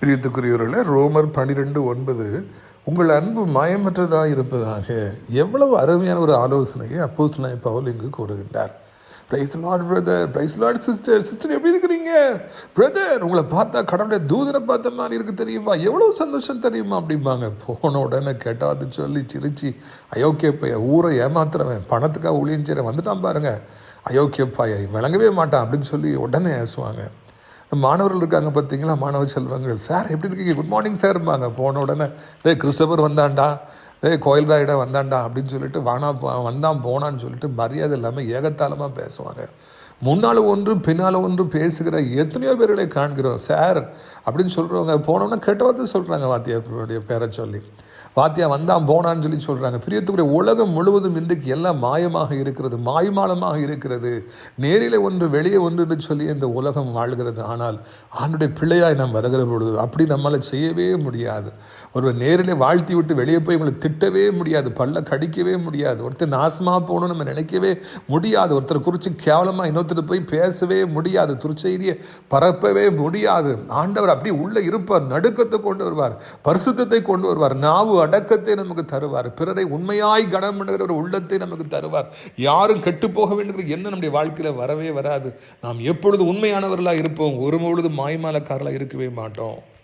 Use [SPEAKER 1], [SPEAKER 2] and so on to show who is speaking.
[SPEAKER 1] பிரியத்துக்குரியவர்களே ரோமர் பன்னிரெண்டு ஒன்பது உங்கள் அன்பு மாயமற்றதாக இருப்பதாக எவ்வளவு அருமையான ஒரு ஆலோசனையை அப்போஸ்தலனாகிய பவுல் இங்கு கூறுகின்றார். Praise Lord brother praise Lord sister sister எப்படி இருக்கிறீங்க? பிரதர் உங்களை பார்த்தா கடவுளுடைய தூதனை பார்த்த மாதிரி இருக்கு தெரியுமா? எவ்வளோ சந்தோஷம் தெரியுமா? அப்படிம்பாங்க. போன உடனே கேட்டாது சொல்லி சிரிச்சு அயோக்கிய பைய ஊரை ஏமாத்துறவன் பணத்துக்காக ஊழியம் செய்கிறேன் வந்துட்டான் பாருங்க. அயோக்கிய விளங்கவே மாட்டான் அப்படின்னு சொல்லி உடனே ஏசுவாங்க நம்ம மாணவர்கள் இருக்காங்க பார்த்தீங்களா? மாணவ செல்வங்கள். சார் எப்படி இருக்கீங்க? குட் மார்னிங் சார்ம்பாங்க போன உடனே டே கிறிஸ்டபர் வந்தாண்டா டே கோயில் ராயிடா வந்தாண்டா அப்படின்னு சொல்லிட்டு வானா வந்தான் போனான்னு சொல்லிட்டு மரியாதை இல்லாமல் ஏகத்தாளமாக பேசுவாங்க. முன்னால் ஒன்று பின்னால் ஒன்று பேசுகிற எத்தனையோ பேர்களை காண்கிறோம். சார் அப்படின்னு சொல்கிறவங்க போனோம்னா கெட்ட வார்த்தை சொல்கிறாங்க வாத்தியாருடைய பேரை சொல்லி. வாத்தியா வந்தான் போனான்னு சொல்லி சொல்கிறாங்க பிரியத்துக்குரிய உலகம் முழுவதும் இன்றைக்கு எல்லாம் மாயமாக இருக்கிறது மாய்மாலமாக இருக்கிறது. நேரில் ஒன்று வெளியே ஒன்று என்று சொல்லி இந்த உலகம் வாழ்கிறது. ஆனால் ஆண்டுடைய பிள்ளையாய் நாம் வருகிற பொழுது அப்படி நம்மளால் செய்யவே முடியாது. ஒருவர் நேரிலே வாழ்த்தி விட்டு வெளியே போய் இவங்களை திட்டவே முடியாது பல்ல கடிக்கவே முடியாது. ஒருத்தர் நாசமாக போகணும்னு நம்ம நினைக்கவே முடியாது. ஒருத்தர் குறித்து கேவலமாக இன்னொருத்தர் போய் பேசவே முடியாது. துர்ச்செய்தியை பரப்பவே முடியாது. ஆண்டவர் அப்படி உள்ளே இருப்பார். நடுக்கத்தை கொண்டு வருவார். பரிசுத்தத்தை கொண்டு வருவார். நாவு அடக்கத்தை நமக்கு தருவார். பிறரை உண்மையாய் கனம் பண்ணுகிற ஒரு உள்ளத்தை நமக்கு தருவார். யாரும் கெட்டு போக வேண்டுங்கிற எண்ணம் நம்முடைய வாழ்க்கையில் வரவே வராது. நாம் எப்பொழுது உண்மையானவர்களாக இருப்போம் ஒரு பொழுது மாய்மாலக்காரர்களாக இருக்கவே மாட்டோம்.